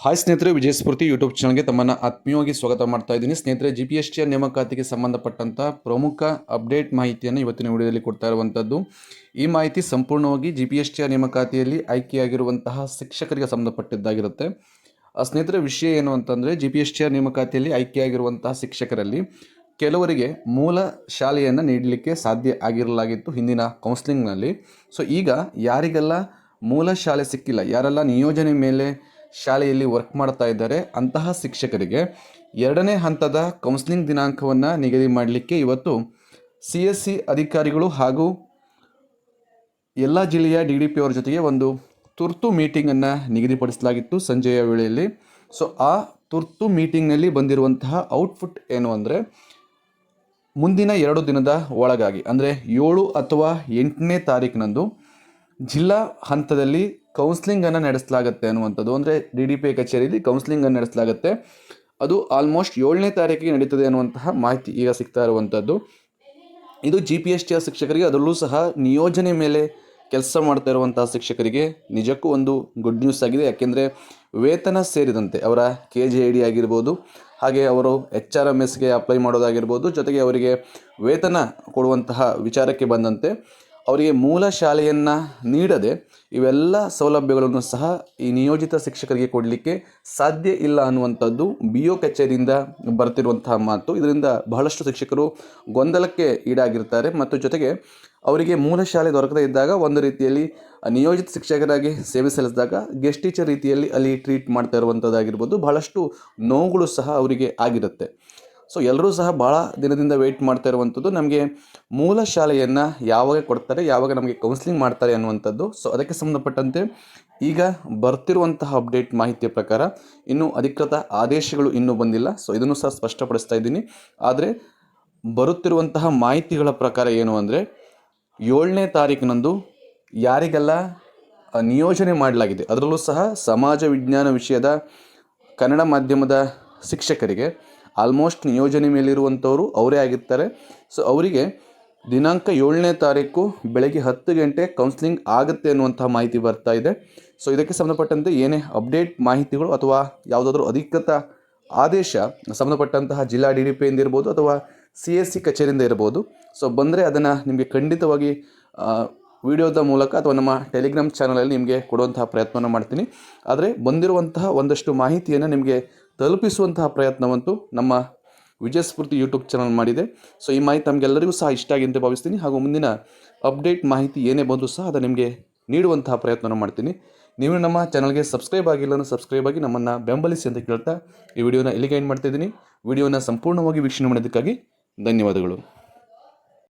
Hi ಸ್ನೇಹಿತರೆ, ವಿಜಯ Spoorthi YouTube ಚಾನಲ್ಗೆ ತಮ್ಮನ್ನು ಆತ್ಮೀಯವಾಗಿ ಸ್ವಾಗತ ಮಾಡ್ತಾ ಇದ್ದೀನಿ. ಸ್ನೇಹಿತರೆ ಜಿ ಪಿ ಎಸ್ ಟಿ ನೇಮಕಾತಿಗೆ ಸಂಬಂಧಪಟ್ಟಂಥ ಪ್ರಮುಖ ಅಪ್ಡೇಟ್ ಮಾಹಿತಿಯನ್ನು ಇವತ್ತಿನ ವಿಡಿಯೋದಲ್ಲಿ ಕೊಡ್ತಾ ಇರುವಂಥದ್ದು ಈ ಮಾಹಿತಿ ಸಂಪೂರ್ಣವಾಗಿ ಜಿ ಪಿ ಎಸ್ ಟಿ ನೇಮಕಾತಿಯಲ್ಲಿ ಆಯ್ಕೆಯಾಗಿರುವಂತಹ ಶಿಕ್ಷಕರಿಗೆ ಸಂಬಂಧಪಟ್ಟಿದ್ದಾಗಿರುತ್ತೆ. ಸ್ನೇಹಿತರೆ, ವಿಷಯ ಏನು ಅಂತಂದರೆ ಜಿ ಪಿ ಎಸ್ ಟಿ ನೇಮಕಾತಿಯಲ್ಲಿ ಆಯ್ಕೆಯಾಗಿರುವಂತಹ ಶಿಕ್ಷಕರಲ್ಲಿ ಕೆಲವರಿಗೆ ಮೂಲ ಶಾಲೆಯನ್ನು ನೀಡಲಿಕ್ಕೆ ಸಾಧ್ಯ ಆಗಿರಲಾಗಿತ್ತು ಹಿಂದಿನ ಕೌನ್ಸಿಲಿಂಗ್ನಲ್ಲಿ ಸೊ ಈಗ ಯಾರಿಗೆಲ್ಲ ಮೂಲ ಶಾಲೆ ಸಿಕ್ಕಿಲ್ಲ, ಯಾರೆಲ್ಲ ನಿಯೋಜನೆ ಮೇಲೆ ಶಾಲೆಯಲ್ಲಿ ವರ್ಕ್ ಮಾಡ್ತಾ ಇದ್ದಾರೆ. ಅಂತಹ ಶಿಕ್ಷಕರಿಗೆ ಎರಡನೇ ಹಂತದ ಕೌನ್ಸಿಲಿಂಗ್ ದಿನಾಂಕವನ್ನು ನಿಗದಿ ಮಾಡಲಿಕ್ಕೆ ಇವತ್ತು ಸಿ ಎಸ್ ಸಿ ಅಧಿಕಾರಿಗಳು ಹಾಗೂ ಎಲ್ಲ ಜಿಲ್ಲೆಯ ಡಿ ಡಿ ಪಿ ಅವರ ಜೊತೆಗೆ ಒಂದು ತುರ್ತು ಮೀಟಿಂಗನ್ನು ನಿಗದಿಪಡಿಸಲಾಗಿತ್ತು ಸಂಜೆಯ ವೇಳೆಯಲ್ಲಿ. ಸೊ ಆ ತುರ್ತು ಮೀಟಿಂಗ್ನಲ್ಲಿ ಬಂದಿರುವಂತಹ ಔಟ್ಪುಟ್ ಏನು ಅಂದರೆ ಮುಂದಿನ ಎರಡು ದಿನದ ಒಳಗಾಗಿ, ಅಂದರೆ ಏಳು ಅಥವಾ ಎಂಟನೇ ತಾರೀಕಿನಂದು ಜಿಲ್ಲಾ ಹಂತದಲ್ಲಿ ಕೌನ್ಸ್ಲಿಂಗನ್ನು ನಡೆಸಲಾಗುತ್ತೆ ಅನ್ನುವಂಥದ್ದು. ಅಂದರೆ ಡಿ ಡಿ ಪಿ ಕಚೇರಿಯಲ್ಲಿ ಕೌನ್ಸ್ಲಿಂಗನ್ನು ನಡೆಸಲಾಗುತ್ತೆ. ಅದು ಆಲ್ಮೋಸ್ಟ್ ಏಳನೇ ತಾರೀಕಿಗೆ ನಡೀತದೆ ಅನ್ನುವಂತಹ ಮಾಹಿತಿ ಈಗ ಸಿಗ್ತಾ ಇರುವಂಥದ್ದು. ಇದು ಜಿ ಪಿ ಎಸ್ ಟಿಯ ಶಿಕ್ಷಕರಿಗೆ, ಅದರಲ್ಲೂ ಸಹ ನಿಯೋಜನೆ ಮೇಲೆ ಕೆಲಸ ಮಾಡ್ತಾ ಇರುವಂತಹ ಶಿಕ್ಷಕರಿಗೆ ನಿಜಕ್ಕೂ ಒಂದು ಗುಡ್ ನ್ಯೂಸ್ ಆಗಿದೆ. ಯಾಕೆಂದರೆ ವೇತನ ಸೇರಿದಂತೆ ಅವರ ಕೆ ಜೆ ಐ ಡಿ ಆಗಿರ್ಬೋದು, ಹಾಗೆ ಅವರು ಎಚ್ ಆರ್ ಎಂ ಎಸ್ಗೆ ಅಪ್ಲೈ ಮಾಡೋದಾಗಿರ್ಬೋದು, ಜೊತೆಗೆ ಅವರಿಗೆ ವೇತನ ಕೊಡುವಂತಹ ವಿಚಾರಕ್ಕೆ ಬಂದಂತೆ ಅವರಿಗೆ ಮೂಲ ಶಾಲೆಯನ್ನು ನೀಡದೆ ಇವೆಲ್ಲ ಸೌಲಭ್ಯಗಳನ್ನು ಸಹ ಈ ನಿಯೋಜಿತ ಶಿಕ್ಷಕರಿಗೆ ಕೊಡಲಿಕ್ಕೆ ಸಾಧ್ಯ ಇಲ್ಲ ಅನ್ನುವಂಥದ್ದು ಬಿ ಒ ಕಚೇರಿಯಿಂದ ಬರ್ತಿರುವಂತಹ ಮಾತು. ಇದರಿಂದ ಬಹಳಷ್ಟು ಶಿಕ್ಷಕರು ಗೊಂದಲಕ್ಕೆ ಈಡಾಗಿರ್ತಾರೆ. ಮತ್ತು ಜೊತೆಗೆ ಅವರಿಗೆ ಮೂಲ ಶಾಲೆ ದೊರಕದೇ ಇದ್ದಾಗ ಒಂದು ರೀತಿಯಲ್ಲಿ ನಿಯೋಜಿತ ಶಿಕ್ಷಕರಾಗಿ ಸೇವೆ ಸಲ್ಲಿಸಿದಾಗ ಗೆಸ್ಟ್ ಟೀಚರ್ ರೀತಿಯಲ್ಲಿ ಅಲ್ಲಿ ಟ್ರೀಟ್ ಮಾಡ್ತಾ ಇರುವಂಥದ್ದಾಗಿರ್ಬೋದು. ಬಹಳಷ್ಟು ನೋವುಗಳು ಸಹ ಅವರಿಗೆ ಆಗಿರುತ್ತೆ. ಸೊ ಎಲ್ಲರೂ ಸಹ ಭಾಳ ದಿನದಿಂದ ವೆಯ್ಟ್ ಮಾಡ್ತಾ ಇರುವಂಥದ್ದು. ನಮಗೆ ಮೂಲ ಶಾಲೆಯನ್ನು ಯಾವಾಗ ಕೊಡ್ತಾರೆ, ಯಾವಾಗ ನಮಗೆ ಕೌನ್ಸಿಲಿಂಗ್ ಮಾಡ್ತಾರೆ ಅನ್ನುವಂಥದ್ದು. ಸೊ ಅದಕ್ಕೆ ಸಂಬಂಧಪಟ್ಟಂತೆ ಈಗ ಬರ್ತಿರುವಂತಹ ಅಪ್ಡೇಟ್ ಮಾಹಿತಿಯ ಪ್ರಕಾರ ಇನ್ನೂ ಅಧಿಕೃತ ಆದೇಶಗಳು ಇನ್ನೂ ಬಂದಿಲ್ಲ. ಸೊ ಇದನ್ನು ಸಹ ಸ್ಪಷ್ಟಪಡಿಸ್ತಾ ಇದ್ದೀನಿ. ಆದರೆ ಬರುತ್ತಿರುವಂತಹ ಮಾಹಿತಿಗಳ ಪ್ರಕಾರ ಏನು ಅಂದರೆ, ಏಳನೇ ತಾರೀಕಿನಂದು ಯಾರಿಗೆಲ್ಲ ನಿಯೋಜನೆ ಮಾಡಲಾಗಿದೆ, ಅದರಲ್ಲೂ ಸಹ ಸಮಾಜ ವಿಜ್ಞಾನ ವಿಷಯದ ಕನ್ನಡ ಮಾಧ್ಯಮದ ಶಿಕ್ಷಕರಿಗೆ ಆಲ್ಮೋಸ್ಟ್ ನಿಯೋಜನೆ ಮೇಲಿರುವಂಥವರು ಅವರೇ ಆಗಿರ್ತಾರೆ. ಸೊ ಅವರಿಗೆ ದಿನಾಂಕ ಏಳನೇ ತಾರೀಕು ಬೆಳಗ್ಗೆ ಹತ್ತು ಗಂಟೆ ಕೌನ್ಸಿಲಿಂಗ್ ಆಗುತ್ತೆ ಅನ್ನುವಂಥ ಮಾಹಿತಿ ಬರ್ತಾ ಇದೆ. ಸೊ ಇದಕ್ಕೆ ಸಂಬಂಧಪಟ್ಟಂತೆ ಏನೇ ಅಪ್ಡೇಟ್ ಮಾಹಿತಿಗಳು ಅಥವಾ ಯಾವುದಾದ್ರೂ ಅಧಿಕೃತ ಆದೇಶ ಸಂಬಂಧಪಟ್ಟಂತಹ ಜಿಲ್ಲಾ ಡಿ ಡಿ ಪಿಯಿಂದ ಇರ್ಬೋದು ಅಥವಾ ಸಿ ಎಸ್ ಸಿ ಕಚೇರಿಯಿಂದ ಇರ್ಬೋದು. ಸೊ ಬಂದರೆ ಅದನ್ನು ನಿಮಗೆ ಖಂಡಿತವಾಗಿ ವಿಡಿಯೋದ ಮೂಲಕ ಅಥವಾ ನಮ್ಮ ಟೆಲಿಗ್ರಾಮ್ ಚಾನಲಲ್ಲಿ ನಿಮಗೆ ಕೊಡುವಂತಹ ಪ್ರಯತ್ನವನ್ನು ಮಾಡ್ತೀನಿ. ಆದರೆ ಬಂದಿರುವಂತಹ ಒಂದಷ್ಟು ಮಾಹಿತಿಯನ್ನು ನಿಮಗೆ ತಲುಪಿಸುವಂತಹ ಪ್ರಯತ್ನವಂತೂ ನಮ್ಮ ವಿಜಯ ಸ್ಫೂರ್ತಿ ಯೂಟ್ಯೂಬ್ ಚಾನಲ್ ಮಾಡಿದೆ. ಸೊ ಈ ಮಾಹಿತಿ ತಮಗೆಲ್ಲರಿಗೂ ಸಹ ಇಷ್ಟ ಆಗಿ ಅಂತ ಭಾವಿಸ್ತೀನಿ. ಹಾಗೂ ಮುಂದಿನ ಅಪ್ಡೇಟ್ ಮಾಹಿತಿ ಏನೇ ಬಂದರೂ ಸಹ ಅದು ನಿಮಗೆ ನೀಡುವಂತಹ ಪ್ರಯತ್ನವನ್ನು ಮಾಡ್ತೀನಿ. ನೀವು ನಮ್ಮ ಚಾನಲ್ಗೆ ಸಬ್ಸ್ಕ್ರೈಬ್ ಆಗಿಲ್ಲ ಅಂದರೆ ಸಬ್ಸ್ಕ್ರೈಬ್ ಆಗಿ ನಮ್ಮನ್ನು ಬೆಂಬಲಿಸಿ ಅಂತ ಕೇಳ್ತಾ ಈ ವಿಡಿಯೋನ ಇಲ್ಲಿಗೆ ಏನು ಮಾಡ್ತಿದ್ದೀನಿ ವಿಡಿಯೋನ ಸಂಪೂರ್ಣವಾಗಿ ವೀಕ್ಷಣೆ ಮಾಡೋದಕ್ಕಾಗಿ ಧನ್ಯವಾದಗಳು.